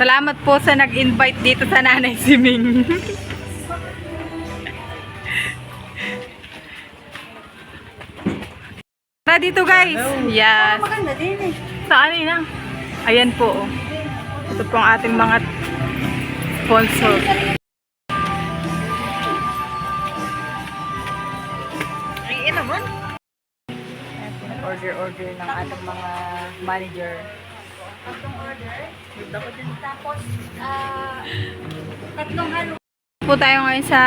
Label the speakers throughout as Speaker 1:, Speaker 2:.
Speaker 1: Salamat po sa nag-invite dito sa Nanay Siming. Tara dito guys. Yes.
Speaker 2: Maganda din eh.
Speaker 1: Saan na? Ayan po. oh. Ito po ang ating mga sponsor.
Speaker 2: Ay, ito naman.
Speaker 1: Order-order ng ating mga manager.
Speaker 2: Tatlong order. Tapos, ah, tatlong halo.
Speaker 1: Po tayo ngayon sa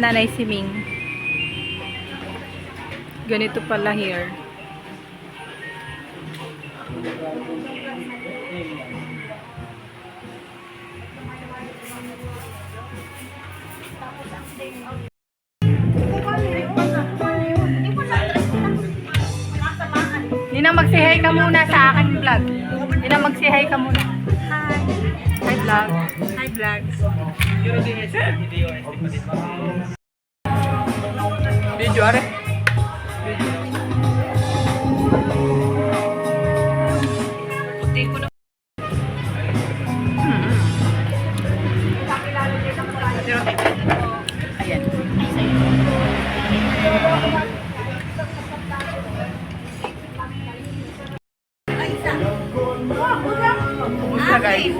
Speaker 1: Nanay Siming. Ganito pala here. Nina, magsihay ka muna sa akin vlog. Nina, magsihay ka muna.
Speaker 2: Hi.
Speaker 1: Hi vlog.
Speaker 2: Hi, vlogs.
Speaker 1: Video, are? Ayan. Guide